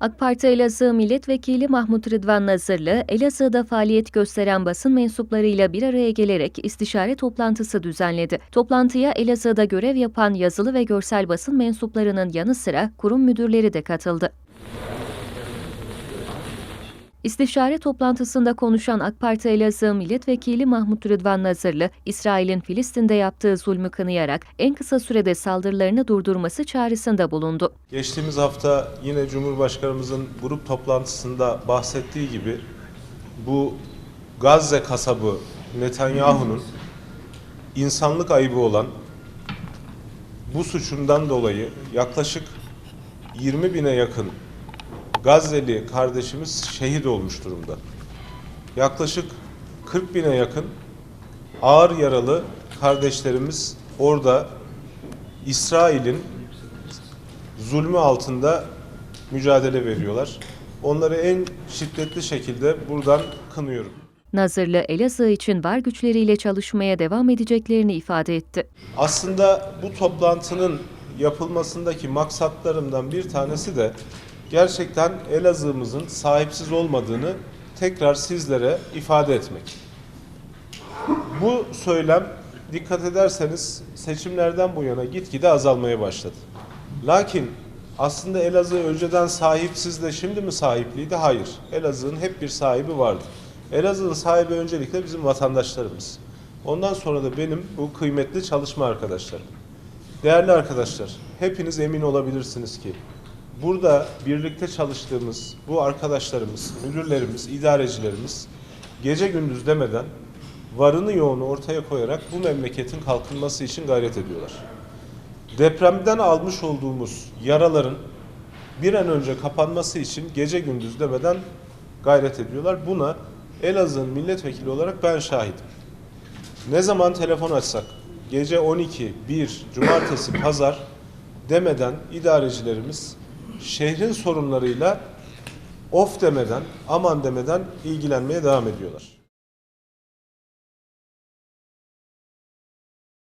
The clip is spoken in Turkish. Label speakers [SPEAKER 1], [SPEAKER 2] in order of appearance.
[SPEAKER 1] AK Parti Elazığ Milletvekili Mahmut Rıdvan Nazırlı, Elazığ'da faaliyet gösteren basın mensuplarıyla bir araya gelerek istişare toplantısı düzenledi. Toplantıya Elazığ'da görev yapan yazılı ve görsel basın mensuplarının yanı sıra kurum müdürleri de katıldı. İstişare toplantısında konuşan AK Parti Elazığ Milletvekili Mahmut Rıdvan Nazırlı, İsrail'in Filistin'de yaptığı zulmü kınayarak en kısa sürede saldırılarını durdurması çağrısında bulundu.
[SPEAKER 2] Geçtiğimiz hafta yine Cumhurbaşkanımızın grup toplantısında bahsettiği gibi bu Gazze kasabı Netanyahu'nun insanlık ayıbı olan bu suçundan dolayı yaklaşık 20 bine yakın Gazze'li kardeşimiz şehit olmuş durumda. Yaklaşık 40 bine yakın ağır yaralı kardeşlerimiz orada İsrail'in zulmü altında mücadele veriyorlar. Onları en şiddetli şekilde buradan kınıyorum.
[SPEAKER 1] Nazırlı, Elazığ için var güçleriyle çalışmaya devam edeceklerini ifade etti.
[SPEAKER 2] Aslında bu toplantının yapılmasındaki maksatlarımdan bir tanesi de gerçekten Elazığ'ımızın sahipsiz olmadığını tekrar sizlere ifade etmek. Bu söylem dikkat ederseniz seçimlerden bu yana gitgide azalmaya başladı. Lakin aslında Elazığ önceden sahipsiz de şimdi mi sahipliydi? Hayır. Elazığ'ın hep bir sahibi vardı. Elazığ'ın sahibi öncelikle bizim vatandaşlarımız. Ondan sonra da benim bu kıymetli çalışma arkadaşlarım. Değerli arkadaşlar, hepiniz emin olabilirsiniz ki burada birlikte çalıştığımız bu arkadaşlarımız, müdürlerimiz, idarecilerimiz gece gündüz demeden varını yoğunu ortaya koyarak bu memleketin kalkınması için gayret ediyorlar. Depremden almış olduğumuz yaraların bir an önce kapanması için gece gündüz demeden gayret ediyorlar. Buna Elazığ'ın milletvekili olarak ben şahidim. Ne zaman telefon açsak, gece 12, 1, cumartesi, pazar demeden idarecilerimiz şehrin sorunlarıyla of demeden, aman demeden ilgilenmeye devam ediyorlar.